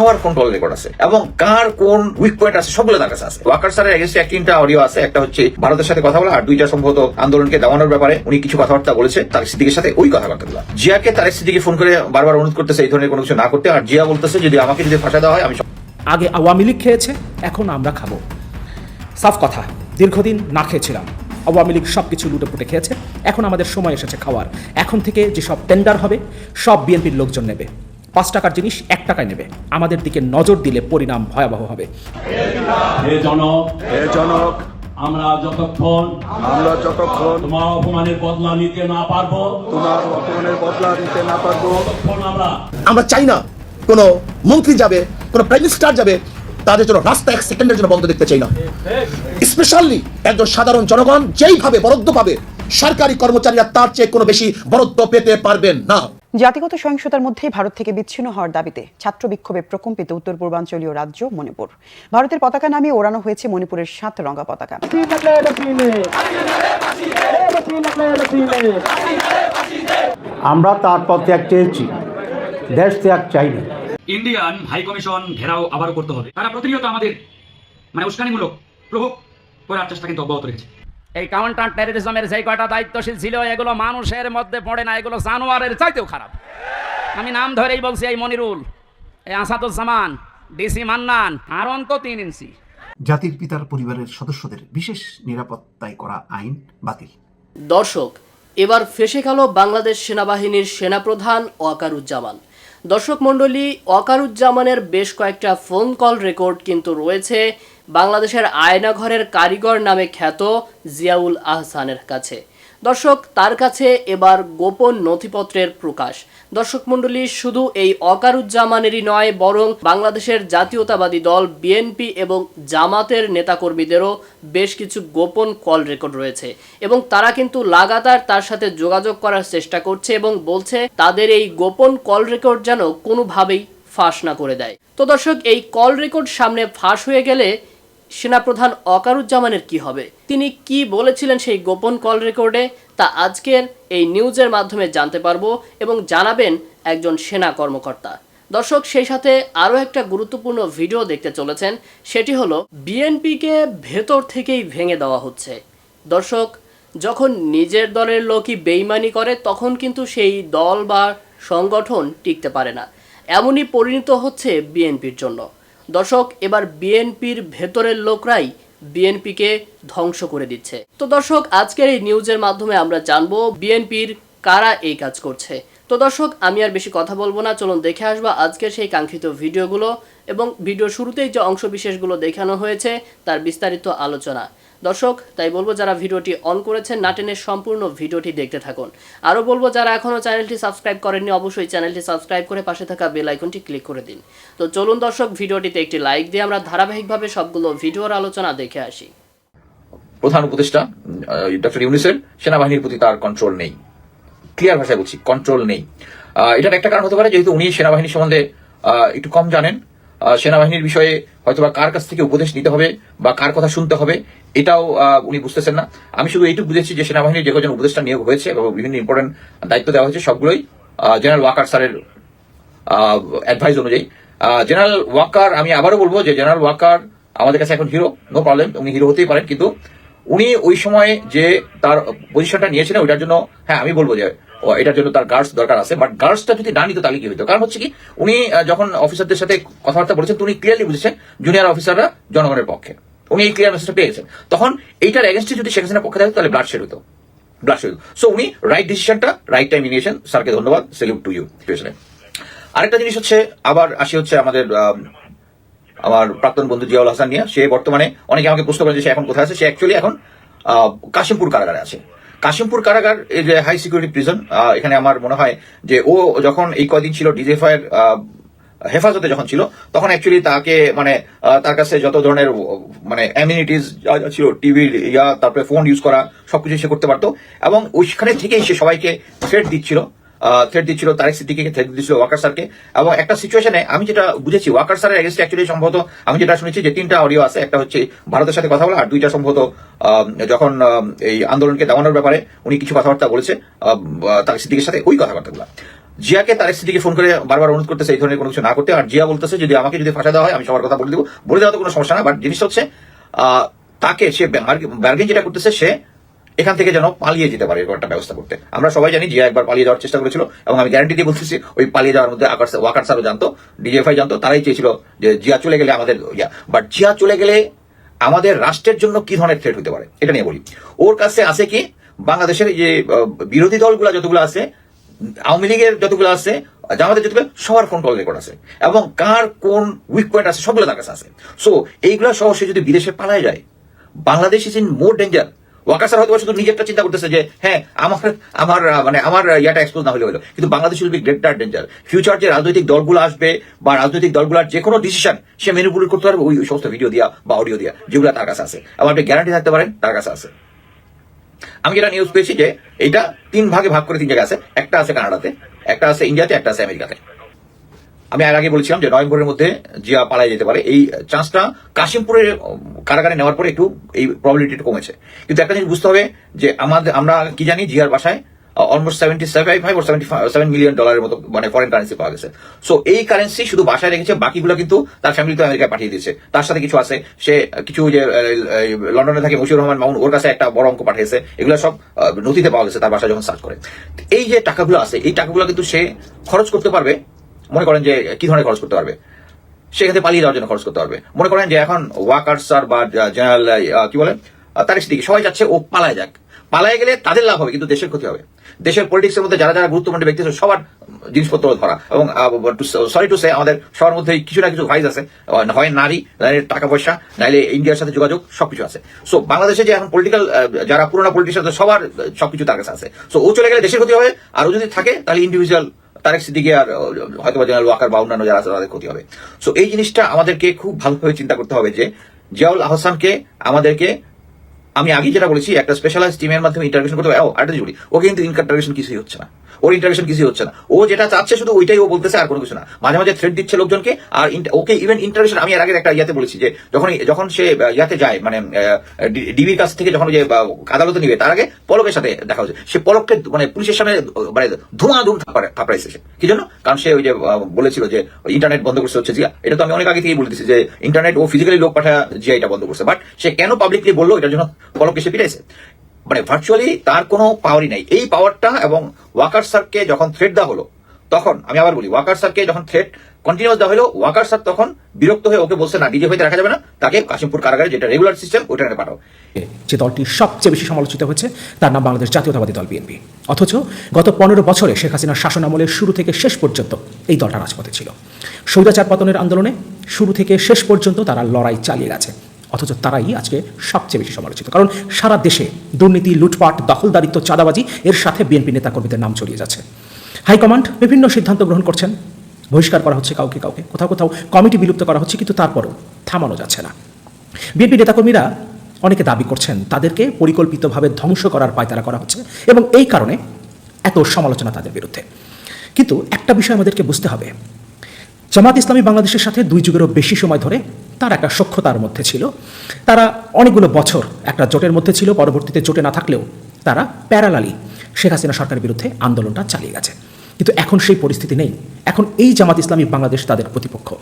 সবার কোন call record আছে এবং কার কোন উইক পয়েন্ট আছে সবগুলো তার কাছে আছে। ওয়াকার স্যারের এগেন্সে এক তিনটা অডিও আছে, একটা হচ্ছে ভারতের সাথে কথা বলা আর দুইটা সম্ভবত আন্দোলনকে দামানোর ব্যাপারে উনি কিছু কথাবার্তা বলেছে, তারেক সিদ্দিকের সাথে ওই কথাবার্তাগুলো জিয়াকে তারেক সিদ্দিকে ফোন করে বারবার অনুরোধ করতেছে এই ধরনের কোনো কিছু না করতে, আর জিয়া বলতেছে যদি আমাকে যদি ফাঁসা দেওয়া হয়, আমি আগে আওয়ামী লীগ খেয়েছে, এখন আমরা খাব। সাফ কথা, দীর্ঘদিন না খেয়েছিলাম। আওয়ামী লীগ সব কিছু লুটেপুটে খেয়েছে, এখন আমাদের সময় এসেছে খাওয়ার। এখন থেকে যেসব টেন্ডার হবে, সব বিএনপির লোকজন নেবে। পাঁচ টাকার জিনিস এক টাকায় নেবে। আমাদের দিকে নজর দিলে পরিণাম ভয়াবহ হবে। হে জনক হে জনক আমরা যতক্ষণ আমরা যতক্ষণ তোমার অপমানের বদলা নিতে না পারব তোমার অপমানের বদলা নিতে না পারব ততক্ষণ আমরা আমরা চাই না কোনো মন্ত্রী যাবে কোনো প্রাইম মিনিস্টার যাবে তাদের জন্য রাস্তা এক সেকেন্ডের জন্য বন্ধ দেখতে চাই না। স্পেশালি একজন সাধারণ জনগণ যেইভাবে বরাদ্দ পাবে সরকারি কর্মচারীরা তার চেয়ে কোনো বেশি বরাদ্দ পেতে পারবেন না। জাতিগত সহিংসতার মধ্যেই ভারত থেকে বিচ্ছিন্ন হওয়ার দাবিতে ছাত্র বিক্ষোভে প্রকম্পিত উত্তর পূর্বাঞ্চলীয় রাজ্য মণিপুর। ভারতের পতাকা নামিয়ে ওড়ানো হয়েছে মণিপুরের সাত রঙা পতাকা। আমরা তার পথ ত্যাগ চেয়েছি দেশ ত্যাগ চাইনি। ইন্ডিয়ান হাই কমিশন ঘেরাও আবার করতে হবে। তারা প্রতিনিয়ত আমাদের মানে উস্কানিমূলক প্রভোগ করার চেষ্টা কিন্তু অব্যাহত রেখেছে। এই কাউন্টার টেরোরিজমের যে কয়টা দায়িত্বশীল ছিল এগুলো মানুষের মধ্যে পড়ে না এগুলো জানোয়ারের চাইতেও খারাপ। আমি নাম ধরেই বলছি এই মনিরুল এই আসাদুজ্জামান ডিসি মান্নান আর অন্ত তিন ইঞ্চি। জাতির পিতার পরিবারের সদস্যদের বিশেষ নিরাপত্তায় করা আইন বাতিল। দর্শক এবার ফেসে গেল বাংলাদেশ সেনাবাহিনীর সেনাপ্রধান ওয়াকারুজ্জামান। দর্শক মণ্ডলী ওয়াকারুজ্জামানের বেশ কয়েকটা ফোন কল রেকর্ড কিন্তু রয়েছে। বাংলাদেশের আয়নাঘরের কারিগর নামে খ্যাত জিয়াউল আহসানের কাছে। দর্শক, তার কাছে এবার গোপন নথিপত্রের প্রকাশ। দর্শক মণ্ডলী, শুধু এই অকারুজ্জামানেরই নয়, বরং বাংলাদেশের জাতীয়তাবাদী দল, বিএনপি এবং জামাতের নেতাকর্মীদেরও বেশ কিছু গোপন কল রেকর্ড রয়েছে এবং তারা কিন্তু লাগাতার তার সাথে যোগাযোগ করার চেষ্টা করছে এবং বলছে, তাদের এই গোপন কল রেকর্ড যেন কোনোভাবেই ফাঁস না করে দেয়। তো দর্শক, এই কল রেকর্ড সামনে ফাঁস হয়ে গেলে সেনাপ্রধান অকারুজ্জামানের কি হবে? তিনি কি বলেছিলেন সেই গোপন কল রেকর্ডে? তা আজকের এই নিউজের মাধ্যমে জানতে পারব এবং জানাবেন একজন সেনা কর্মকর্তা। দর্শক, সেই সাথে আরও একটা গুরুত্বপূর্ণ ভিডিও দেখতে চলেছেন। সেটি হলো, বিএনপিকে ভেতর থেকেই ভেঙে দেওয়া হচ্ছে। দর্শক, যখন নিজের দলের লোকই বেইমানি করে, তখন কিন্তু সেই দল বা সংগঠন টিকতে পারে না। এমনই পরিণত হচ্ছে বিএনপির জন্য। দর্শক, এবার বিএনপির ভেতরের লোকরাই বিএনপিকে ধ্বংস করে দিচ্ছে। তো দর্শক, আজকের এই নিউজের মাধ্যমে আমরা জানব বিএনপির কারা এই কাজ করছে। তো দর্শক, আমি আর বেশি কথা বলব না, চলুন দেখে আসব আজকের সেই কাঙ্ক্ষিত ভিডিওগুলো এবং ভিডিও শুরুতেই যে অংশবিশেষগুলো দেখানো হয়েছে, তার বিস্তারিত আলোচনা। দর্শক, তাই বলব যারা ভিডিওটি অন করেছেন নাটেনের সম্পূর্ণ ভিডিওটি দেখতে থাকুন। আরও বলব, যারা এখনও চ্যানেলটি সাবস্ক্রাইব করেননি, অবশ্যই চ্যানেলটি সাবস্ক্রাইব করে পাশে থাকা বেল আইকনটি ক্লিক করে দিন। তো চলুন দর্শক, ভিডিওটিতে একটি লাইক দিয়ে আমরা ধারাবাহিকভাবে সবগুলো ভিডিওর আলোচনা দেখে আসি। প্রধান উপদেষ্টা ডক্টর ইউনিসের সেনাবাহিনীর প্রতি তার কন্ট্রোল নেই। ক্লিয়ার ভাষায় বলছি কন্ট্রোল নেই। এটার একটা কারণ হতে পারে, যেহেতু উনি সেনাবাহিনী সম্বন্ধে একটু কম জানেন। সেনাবাহিনীর বিষয়ে হয়তো বা কার কাছ থেকে উপদেশ নিতে হবে বা কার কথা শুনতে হবে, এটাও উনি বুঝতেছেন না। আমি শুধু এইটুকু বুঝেছি যে সেনাবাহিনীর যে কজন উপদেষ্টা নিয়োগ হয়েছে এবং বিভিন্ন ইম্পর্টেন্ট দায়িত্ব দেওয়া হয়েছে, সবগুলোই জেনারেল ওয়াকার স্যারের অ্যাডভাইস অনুযায়ী। জেনারেল ওয়াকার আমি আবারও বলব যে জেনারেল ওয়াকার আমাদের কাছে এখন হিরো নো প্রবলেম উনি হিরো হতেই পারেন, কিন্তু উনি ওই সময় যে তার পজিশনটা নিয়েছিলেন, ওইটার জন্য হ্যাঁ আমি বলব যে এটার জন্য তার গার্ডস দরকার আছে বাট গার্ডসটা যদি না নিত তাহলে কি হতো কারণ হচ্ছে কি উনি যখন অফিসারদের সাথে কথাবার্তা বলেছেন উনি ক্লিয়ারলি বুঝেছেন জুনিয়র অফিসাররা জনগণের পক্ষে। উনি এই ক্লিয়ার মেসেজটা পেয়েছেন। তখন এইটার এগেনস্টে যদি শেখ হাসিনার পক্ষে থাকতো তাহলে ব্লাড শেড হতো। ব্লাড শেড সো উনি রাইট ডিসিশনটা রাইট টাইম নিয়েছেন। স্যারকে ধন্যবাদ। সেলিউট টু ইউ আরেকটা জিনিস হচ্ছে আবার আসি হচ্ছে আমাদের আম, আমার প্রাক্তন বন্ধু জিয়াউল হাসান নিয়ে সে বর্তমানে অনেকে আমাকে প্রশ্ন করে যে সে এখন কোথায় আছে? সে অ্যাকচুয়ালি এখন কাশিমপুর কারাগারে আছে। কাশিমপুর কারাগার যে হাই সিকিউরিটি প্রিজন এখানে আমার মনে হয় যে ও যখন এই কদিন ছিল ডিজিএফআই এর হেফাজতে যখন ছিল, তখন অ্যাকচুয়ালি তাকে মানে তার কাছে যত ধরনের মানে অ্যামিনিটিস ছিল টিভি ইয়া, তারপরে ফোন ইউজ করা, সবকিছু সে করতে পারতো। এবং ওইখানে থেকেই সে সবাইকে থ্রেট দিচ্ছিল। থ্রেট দিচ্ছিল, তারেক সিদ্দিকিকে থ্রেট দিচ্ছিল ওয়াকার স্যারকে। এবং একটা সিচুয়েশনে আমি যেটা বুঝেছি, ওয়াকার স্যারের এগেন্স্টে অ্যাকচুয়ালি সম্ভবত আমি যেটা শুনেছি যে তিনটা অডিও আছে, একটা হচ্ছে ভারতের সাথে কথা বলা আর দুইটা সম্ভবত যখন এই আন্দোলনকে দামানোর ব্যাপারে উনি কিছু কথাবার্তা বলেছে তারেক সিদ্দিকের সাথে ওই কথাবার্তাগুলো। জিয়াকে তার সিদ্দিকে ফোন করে বারবার অনুরোধ করতেছে এই ধরনের কোনো কিছু না করতে, আর জিয়া বলতেছে যদি আমাকে যদি ফাঁসা দেওয়া হয়, আমি সবার কথা বলে দেবো। বলে দেওয়া তো কোনো সমস্যা না বাট জিনিসটা হচ্ছে তাকে সে বার্গেন যেটা করতেছে, সে এখান থেকে যেন পালিয়ে যেতে পারে এরকম একটা ব্যবস্থা করতে। আমরা সবাই জানি জিয়া একবার পালিয়ে যাওয়ার চেষ্টা করেছিল এবং আমি গ্যারান্টি দিয়ে বলতেছি, ওই পালিয়ে যাওয়ার মধ্যে আকাশ, ওয়াকার স্যারও জানতো ডিজিএফআই জানতো, তারাই চেয়েছিল যে জিয়া চলে গেলে আমাদের ইয়া। বাট জিয়া চলে গেলে আমাদের রাষ্ট্রের জন্য কি ধরনের থ্রেট হতে পারে? এটা নিয়ে বলি। ওর কাছে আছে কি, বাংলাদেশের যে বিরোধী দলগুলো যতগুলো আছে, আওয়ামী লীগের যতগুলো আছে, জামাতের যতগুলো, সবার ফোন কল রেকর্ড আছে। এবং কার কোন উইক পয়েন্ট আছে, সবগুলো তার কাছে আছে। সো এইগুলো সহ যদি বিদেশে পালায় যায়, Bangladesh is in more danger Waker হয়তো শুধু নিজেরটা চিন্তা করতেছে যে হ্যাঁ আমার আমার মানে আমার ইয়াটা এক্সপোজ না হলে হলো। কিন্তু Bangladesh will be greater danger future যে রাজনৈতিক দলগুলো আসবে বা রাজনৈতিক দলগুলোর যে কোনো ডিসিশন সে মেনুপুলেট করতে পারবে ওই সমস্ত ভিডিও দিয়া বা অডিও দিয়া, যেগুলো তার কাছে আছে। এবং আপনি গ্যারান্টি থাকতে পারেন তার কাছে আছে। আমি যেটা নিউজ পেয়েছি যে, এইটা তিন ভাগে ভাগ করে তিন জায়গায় আছে। একটা আছে কানাডাতে, একটা আছে ইন্ডিয়াতে, একটা আছে আমেরিকাতে। আমি আর আগে বলছিলাম যে নভেম্বরের মধ্যে জিয়া পালাই যেতে পারে। এই চান্সটা কাশিমপুরের কারাগারে নেওয়ার পরে একটু এই প্রবাবিলিটিটা কমেছে। কিন্তু একটা জিনিস বুঝতে হবে যে আমাদের, আমরা কি জানি জিয়ার বাসায় অলমোস্ট সেভেন্টি সেভেন ফাইভ ও সেভেন্টি সেভেন মিলিয়ন ডলারের মতো মানে ফরেন কারেন্সি পাওয়া গেছে। সো এই কারেন্সি শুধু বাসায় রেখেছে, বাকিগুলো কিন্তু তার ফ্যামিলি তো আমেরিকায় পাঠিয়ে দিয়েছে। তার সাথে কিছু আছে। সে কিছু যে লন্ডনে থাকে মশিউর রহমান মামুন, ওর কাছে একটা বড় অঙ্ক পাঠিয়েছে। এগুলো সব নথিতে পাওয়া গেছে তার বাসায় যখন সার্চ করে। এই যে টাকাগুলো আছে, এই টাকাগুলো কিন্তু সে খরচ করতে পারবে মনে করেন যে কি ধরনের খরচ করতে পারবে? থেকে পালিয়ে যাওয়ার জন্য খরচ করতে পারবে। মনে করেন যে এখন ওয়াকার্স আর বা জেনারেল কি বলে? তারেক সিদ্দিকি, সবাই যাচ্ছে ও পালায় যাক। পালায় গেলে তাদের লাভ হবে, কিন্তু দেশের ক্ষতি হবে। দেশের পলিটিক্সের মধ্যে যারা যারা গুরুত্বপূর্ণ ব্যক্তি আছে, সবার জিনিসপত্র ধরা। এবং সরি টু সে আমাদের সবার মধ্যে কিছু না কিছু ভাইস আছে। হয় নারী নারীর টাকা পয়সা, নাইলে ইন্ডিয়ার সাথে যোগাযোগ, সবকিছু আছে। সো বাংলাদেশে যে এখন পলিটিক্যাল যারা পুরোনো পলিটিশিয়ান সবার সবকিছু তার কাছে আছে। সো ও চলে গেলে দেশের ক্ষতি হবে আর ও যদি থাকে, তাহলে ইন্ডিভিজুয়াল তারেক সিদ্দিকি আর হয়তো বা জেনারেল ওয়াকার বা অন্যান্য যারা আছে তাদের ক্ষতি হবে। সো এই জিনিসটা আমাদেরকে খুব ভালোভাবে চিন্তা করতে হবে যে, জিয়াউল আহসানকে আমাদেরকে, আমি আগে যেটা বলেছি, একটা স্পেশালাইজ টিমের মাধ্যমে ইন্টারভিউশন করতে হবে। ও, আরেকটা জরুরি ওকে কিন্তু ইন্টারভিউশন কিছুই হচ্ছে না। ওর ইন্টারভিউশন কিছুই হচ্ছে না। ও যেটা চাচ্ছে শুধু ওইটাই ও বলতেছে, আর কোনো কিছু না। মাঝে মাঝে থ্রেড দিচ্ছে লোকজনকে, আর ওকে ইভেন ইন্টারভিউশন আমি এর আগে একটা ইয়াতে বলেছি যে যখন যখন সে ইয়াতে যায় মানে ডিবির কাছ থেকে যখন যে আদালতে নিবে, তার আগে পলকের সাথে দেখা হচ্ছে সে পলককে মানে পুলিশের সামনে মানে ধুমাধুম থাপড়া- থাপড়াইছে সে। কি জন্য? কারণ সে ওই যে বলেছিল যে ইন্টারনেট বন্ধ করছে হচ্ছে জিয়া। এটা তো আমি অনেক আগে থেকেই বলে দিচ্ছি যে ইন্টারনেট ও ফিজিক্যালি লোক পাঠা জিয়া এটা বন্ধ করছে। বাট সে কেন পাবলিকলি বলল? এটার জন্য পলককে সে পিটাইছে। মানে ভার্চুয়ালি তার কোনো পাওয়ারই নাই। এই পাওয়ারটা এবং ওয়াকার স্যারকে যখন থ্রেট দেওয়া হলো, তখন, আমি আবার বলি ওয়াকার স্যারকে যখন থ্রেট কন্টিনিউস দেওয়া হলো ওয়াকার স্যার তখন বিরক্ত হয়ে ওকে বলছে, না ডিজে হইতে রাখা যাবে না। তাকে কাশিমপুর কারাগারে যেটা রেগুলার সিস্টেম ওইটা পাঠাও। যে দলটি সবচেয়ে বেশি সমালোচিত হয়েছে, তার নাম বাংলাদেশ জাতীয়তাবাদী দল বিএনপি। অথচ গত পনেরো বছরে শেখ হাসিনার শাসন আমলের শুরু থেকে শেষ পর্যন্ত এই দলটা রাজপথে ছিল। স্বৈরাচার পতনের আন্দোলনে শুরু থেকে শেষ পর্যন্ত তারা লড়াই চালিয়ে গেছে। অথচ তারাই আজকে সবচেয়ে বেশি সমালোচিত। কারণ সারা দেশে দুর্নীতি, লুটপাট, দখলদারিত্ব, চাঁদাবাজি এর সাথে বিএনপি নেতাকর্মীদের নাম ছড়িয়ে যাচ্ছে। হাইকমান্ড বিভিন্ন সিদ্ধান্ত গ্রহণ করছেন। বহিষ্কার করা হচ্ছে কাউকে কাউকে। কোথাও কোথাও কমিটি বিলুপ্ত করা হচ্ছে কিন্তু তারপরও থামানো যাচ্ছে না। বিএনপি নেতাকর্মীরা অনেকে দাবি করছেন তাদেরকে পরিকল্পিতভাবে ধ্বংস করার পায়তারা করা হচ্ছে এবং এই কারণে এত সমালোচনা তাদের বিরুদ্ধে। কিন্তু একটা বিষয় আমাদেরকে বুঝতে হবে। জামাত ইসলামী বাংলাদেশের সাথে দুই যুগেরও বেশি সময় ধরে তার একটা সক্ষতার মধ্যে ছিল। তারা অনেকগুলো বছর একটা জোটের মধ্যে ছিল, পরবর্তীতে জোটে না থাকলেও তারা প্যারালালি শেখ হাসিনা সরকারের বিরুদ্ধে আন্দোলনটা চালিয়ে গেছে। কিন্তু এখন সেই পরিস্থিতি নেই। এখন এই জামাত ইসলামী বাংলাদেশ তাদের প্রতিপক্ষ।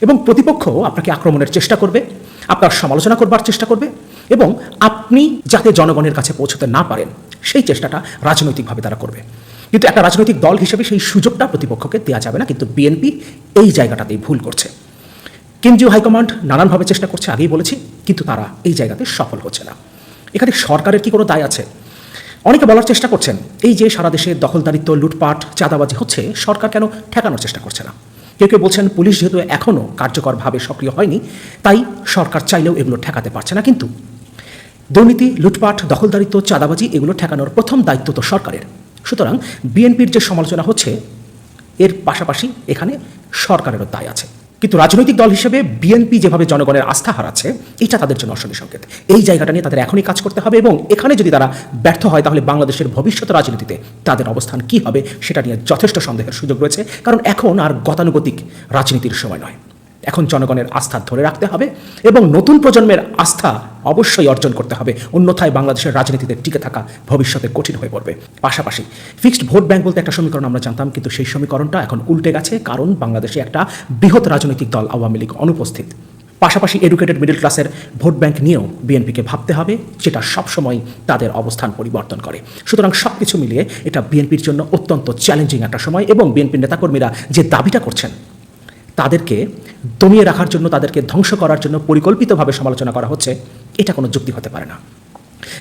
এবং প্রতিপক্ষ আপনাকে আক্রমণের চেষ্টা করবে, আপনার সমালোচনা করবার চেষ্টা করবে এবং আপনি যাতে জনগণের কাছে পৌঁছতে না পারেন, সেই চেষ্টাটা রাজনৈতিকভাবে তারা করবে। কিন্তু একটা রাজনৈতিক দল হিসেবে সেই সুযোগটা প্রতিপক্ষকে দেওয়া যাবে না, কিন্তু বিএনপি এই জায়গাটাতেই ভুল করছে। কেন্দ্রীয় হাইকমান্ড নানানভাবে চেষ্টা করছে, আগেই বলেছি, কিন্তু তারা এই জায়গাতে সফল হচ্ছে না। এখানে সরকারের কি কোনো দায় আছে? অনেকে বলার চেষ্টা করছেন, এই যে সারা দেশে দখলদারিত্ব, লুটপাট, চাঁদাবাজি হচ্ছে, সরকার কেন ঠেকানোর চেষ্টা করছে না? কেউ কেউ বলছেন, পুলিশ যেহেতু এখনও কার্যকরভাবে সক্রিয় হয়নি, তাই সরকার চাইলেও এগুলো ঠেকাতে পারছে না, কিন্তু দুর্নীতি, লুটপাট, দখলদারিত্ব, চাঁদাবাজি, এগুলো ঠেকানোর প্রথম দায়িত্ব তো সরকারের। সুতরাং বিএনপির যে সমালোচনা হচ্ছে, এর পাশাপাশি এখানে সরকারেরও দায় আছে। কিন্তু রাজনৈতিক দল হিসেবে বিএনপি যেভাবে জনগণের আস্থা হারাচ্ছে, এটা তাদের জন্য অশনি সংকেত। এই জায়গাটা নিয়ে তাদের এখনই কাজ করতে হবে এবং এখানে যদি তারা ব্যর্থ হয়, তাহলে বাংলাদেশের ভবিষ্যৎ রাজনীতিতে তাদের অবস্থান কি হবে, সেটা নিয়ে যথেষ্ট সন্দেহের সুযোগ রয়েছে। কারণ এখন আর গতানুগতিক রাজনীতির সময় নয়। এখন জনগণের আস্থা ধরে রাখতে হবে এবং নতুন প্রজন্মের আস্থা অবশ্যই অর্জন করতে হবে। অন্যথায় বাংলাদেশের রাজনীতিতে টিকে থাকা ভবিষ্যতে কঠিন হয়ে পড়বে। পাশাপাশি ফিক্সড ভোট ব্যাংক বলতে একটা সমীকরণ আমরা জানতাম, কিন্তু সেই সমীকরণটা এখন উল্টে গেছে কারণ বাংলাদেশে একটা বৃহৎ রাজনৈতিক দল আওয়ামী লীগ অনুপস্থিত। পাশাপাশি এডুকেটেড মিডল ক্লাসের ভোট ব্যাংক নিয়েও বিএনপিকে ভাবতে হবে, যেটা সবসময় তাদের অবস্থান পরিবর্তন করে। সুতরাং সব কিছু মিলিয়ে এটা বিএনপির জন্য অত্যন্ত চ্যালেঞ্জিং একটা সময় এবং বিএনপির নেতাকর্মীরা যে দাবিটা করছেন তাদেরকে দমিয়ে রাখার জন্য, তাদেরকে ধ্বংস করার জন্য পরিকল্পিতভাবে সমালোচনা করা হচ্ছে, এটা কোনো যুক্তি হতে পারে না।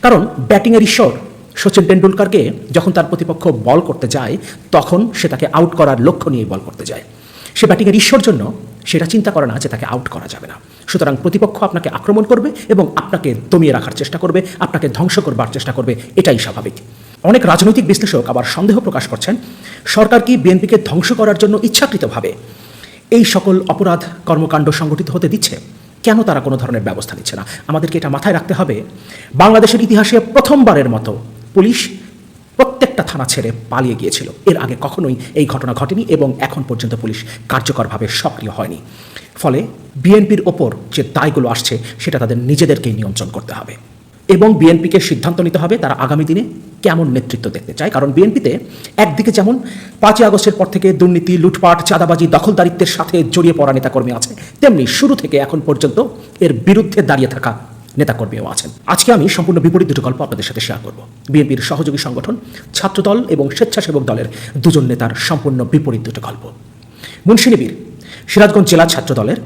কারণ ব্যাটিংয়ের ঈশ্বর সচিন টেন্ডুলকারকে যখন তার প্রতিপক্ষ বল করতে যায়, তখন সে তাকে আউট করার লক্ষ্য নিয়ে বল করতে যায়। সে ব্যাটিংয়ের ঈশ্বর জন্য সেটা চিন্তা করে না যে তাকে আউট করা যাবে না। সুতরাং প্রতিপক্ষ আপনাকে আক্রমণ করবে এবং আপনাকে দমিয়ে রাখার চেষ্টা করবে, আপনাকে ধ্বংস করবার চেষ্টা করবে, এটাই স্বাভাবিক। অনেক রাজনৈতিক বিশ্লেষক আবার সন্দেহ প্রকাশ করছেন, সরকার কি বিএনপিকে ধ্বংস করার জন্য ইচ্ছাকৃতভাবে এই সকল অপরাধ কর্মকাণ্ড সংগঠিত হতে দিচ্ছে। কেন তারা কোনো ধরনের ব্যবস্থা নিচ্ছে না? আমাদেরকে এটা মাথায় রাখতে হবে। বাংলাদেশের ইতিহাসে প্রথমবারের মতো পুলিশ প্রত্যেকটা থানা ছেড়ে পালিয়ে গিয়েছিল। এর আগে কখনোই এই ঘটনা ঘটেনি এবং এখন পর্যন্ত পুলিশ কার্যকরভাবে সক্রিয় হয়নি। ফলে বিএনপির ওপর যে দায়গুলো আসছে, সেটা তাদের নিজেদেরকেই নিয়ন্ত্রণ করতে হবে। এবং বিএনপিকে সিদ্ধান্ত নিতে হবে তারা আগামী দিনে কেমন নেতৃত্ব দেখতে চায়। কারণ বিএনপিতে একদিকে যেমন পাঁচই আগস্টের পর থেকে দুর্নীতি, লুটপাট, চাঁদাবাজি, দখলদারিত্বের সাথে জড়িয়ে পড়া নেতাকর্মী আছে, তেমনি শুরু থেকে এখন পর্যন্ত এর বিরুদ্ধে দাঁড়িয়ে থাকা নেতাকর্মীও আছেন। আজকে আমি সম্পূর্ণ বিপরীত দুটো গল্প আপনাদের সাথে শেয়ার করব। বিএনপির সহযোগী সংগঠন, ছাত্রদল এবং স্বেচ্ছাসেবক দলের দুজন নেতার সম্পূর্ণ বিপরীত দুটো গল্প। মুন্সিনিবির সিরাজগঞ্জ জেলা ছাত্রদলের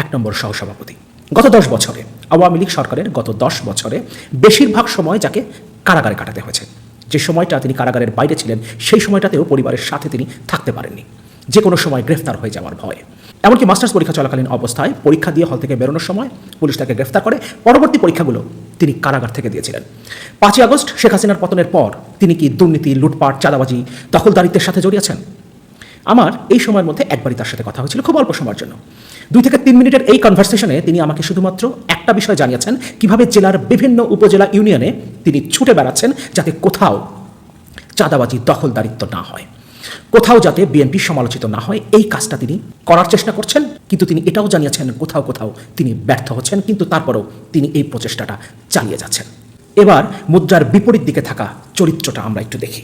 এক নম্বর সহসভাপতি। গত দশ বছরে আওয়ামী লীগ সরকারের গত দশ বছরে বেশিরভাগ সময় যাকে কারাগারে কাটাতে হয়েছে। যে সময়টা তিনি কারাগারের বাইরে ছিলেন, সেই সময়টাতেও পরিবারের সাথে তিনি থাকতে পারেননি। যে কোনো সময় গ্রেফতার হয়ে যাওয়ার ভয়ে। এমনকি মাস্টার্স পরীক্ষা চলাকালীন অবস্থায় পরীক্ষা দিয়ে হল থেকে বেরোনোর সময় পুলিশ তাকে গ্রেফতার করে। পরবর্তী পরীক্ষাগুলো তিনি কারাগার থেকে দিয়েছিলেন। পাঁচই আগস্ট শেখ হাসিনার পতনের পর তিনি কি দুর্নীতি, লুটপাট, চাঁদাবাজি, দখলদারিত্বের সাথে জড়িয়েছেন আমার এই সময়ের মধ্যে একবারই তার সাথে কথা হয়েছিল খুব অল্প সময়ের জন্য। দুই থেকে তিন মিনিটের এই কনভারসেশনে তিনি আমাকে শুধুমাত্র একটা বিষয় জানিয়েছেন, কীভাবে জেলার বিভিন্ন উপজেলা ইউনিয়নে তিনি ছুটে বেড়াচ্ছেন যাতে কোথাও চাঁদাবাজি, দখলদারিত্ব না হয়। কোথাও যাতে বিএনপি সমালোচিত না হয়, এই কাজটা তিনি করার চেষ্টা করছেন, কিন্তু তিনি এটাও জানিয়েছেন, কোথাও কোথাও তিনি ব্যর্থ হচ্ছেন, কিন্তু তারপরেও তিনি এই প্রচেষ্টাটা চালিয়ে যাচ্ছেন। এবার মুদ্রার বিপরীত দিকে থাকা চরিত্রটা আমরা একটু দেখি।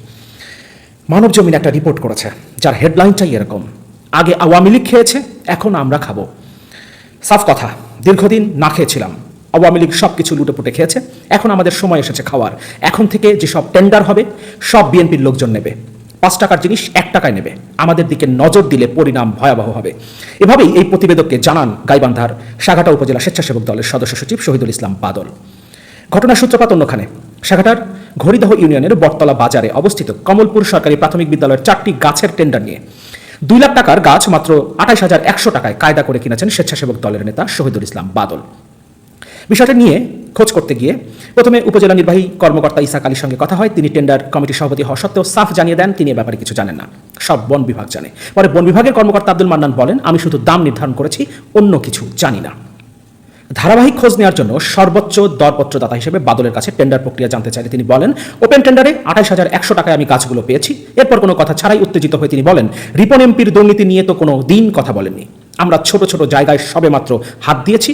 মানব জমিন একটা রিপোর্ট করেছে, যার হেডলাইনটাই এরকম। আগে আওয়ামী লীগ খেয়েছে, এখন আমরা খাব। সাফ কথা, দীর্ঘদিন না খেয়েছিলাম। আওয়ামী লীগ সব কিছু লুটেপুটে খেয়েছে, এখন আমাদের সময় এসেছে খাওয়ার। এখন থেকে যেসব টেন্ডার হবে, সব বিএনপির লোকজন নেবে। পাঁচ টাকার জিনিস এক টাকায় নেবে। আমাদের দিকে নজর দিলে পরিণাম ভয়াবহ হবে। এভাবেই এই প্রতিবেদককে জানান গাইবান্ধার সাঘাটা উপজেলা স্বেচ্ছাসেবক দলের সদস্য সচিব শহীদুল ইসলাম বাদল। ঘটনার সূত্রপাত অন্যখানে। সাঘাটার ঘড়িদহ ইউনিয়নের বটতলা বাজারে অবস্থিত কমলপুর সরকারি প্রাথমিক বিদ্যালয়ের চারটি গাছের টেন্ডার নিয়ে। দুই লাখ টাকার গাছ মাত্র আঠাশ হাজার একশো টাকায় কায়দা করে কিনেছেন স্বেচ্ছাসেবক দলের নেতা শহীদুল ইসলাম বাদল। বিষয়টা নিয়ে খোঁজ করতে গিয়ে প্রথমে উপজেলা নির্বাহী কর্মকর্তা ইসাক আলীর সঙ্গে কথা হয়। তিনি টেন্ডার কমিটির সভাপতি হওয়া সত্ত্বেও সাফ জানিয়ে দেন, তিনি এ ব্যাপারে কিছু জানেন না। সব বন বিভাগ জানে। পরে বন বিভাগের কর্মকর্তা আব্দুল মান্নান বলেন, আমি শুধু দাম নির্ধারণ করেছি, অন্য কিছু জানি না। ধারাবাহিক খোঁজ নেওয়ার জন্য সর্বোচ্চ দরপত্রদাতা হিসেবে বাদলের কাছে টেন্ডার প্রক্রিয়া জানতে চাইলে তিনি বলেন ওপেন টেন্ডারে আঠাশ হাজার একশো টাকায় আমি কাজগুলো পেয়েছি। এরপর কোনো কথা ছাড়াই উত্তেজিত হয়ে তিনি বলেন, রিপন এমপির দুর্নীতি নিয়ে তো কোনো দিন কথা বলেননি। আমরা ছোট ছোট জায়গায় সবে মাত্র হাত দিয়েছি,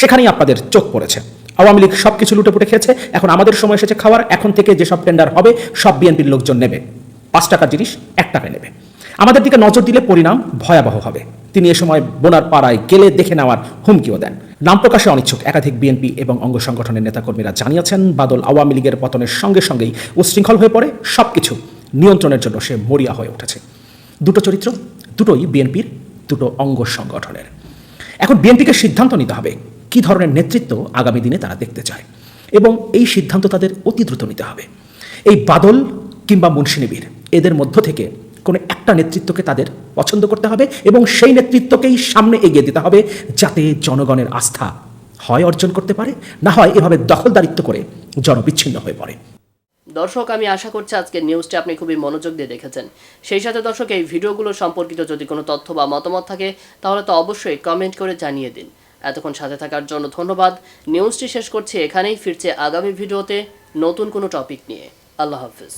সেখানেই আপনাদের চোখ পড়েছে। আওয়ামী লীগ সব কিছু লুটেপুটে খেয়েছে, এখন আমাদের সময় এসেছে খাওয়ার, এখন থেকে যেসব টেন্ডার হবে, সব বিএনপির লোকজন নেবে। পাঁচ টাকার জিনিস এক টাকায় নেবে। আমাদের দিকে নজর দিলে পরিণাম ভয়াবহ হবে। তিনি এ সময় বোনার পাড়ায় গেলে দেখে নেওয়ার হুমকিও দেন। নাম প্রকাশে অনিচ্ছুক। একাধিক বিএনপি এবং অঙ্গ সংগঠনের নেতাকর্মীরা জানিয়েছেন, বাদল আওয়ামী লীগের পতনের সঙ্গে সঙ্গেই উশৃঙ্খল হয়ে পড়ে সবকিছু। নিয়ন্ত্রণের জন্য সে মরিয়া হয়ে উঠেছে। দুটো চরিত্র, দুটোই বিএনপির দুটো অঙ্গ সংগঠনের। এখন বিএনপিকে সিদ্ধান্ত নিতে হবে, কি ধরনের নেতৃত্ব আগামী দিনে তারা দেখতে চায়। এবং এই সিদ্ধান্ত তাদের অতি দ্রুত নিতে হবে। এই বাদল কিংবা মুন্সিনিবির এদের মধ্য থেকে কোনো একটা নেতৃত্বকে তাদের পছন্দ করতে হবে এবং সেই নেতৃত্বকেই সামনে এগিয়ে দিতে হবে যাতে জনগণের আস্থা হয় অর্জন করতে পারে, না হয় এভাবে দখলদারিত্ব করে জনবিচ্ছিন্ন হয়ে পড়ে। দর্শক, আমি আশা করছি আজকের নিউজটি আপনি খুবই মনোযোগ দিয়ে দেখেছেন। সেই সাথে দর্শক, এই ভিডিওগুলো সম্পর্কিত যদি কোনো তথ্য বা মতামত থাকে, তাহলে তো অবশ্যই কমেন্ট করে জানিয়ে দিন। এতক্ষণ সাথে থাকার জন্য ধন্যবাদ। নিউজটি শেষ করছি এখানেই, ফিরছে আগামী ভিডিওতে নতুন কোনো টপিক নিয়ে। আল্লাহ হাফিজ।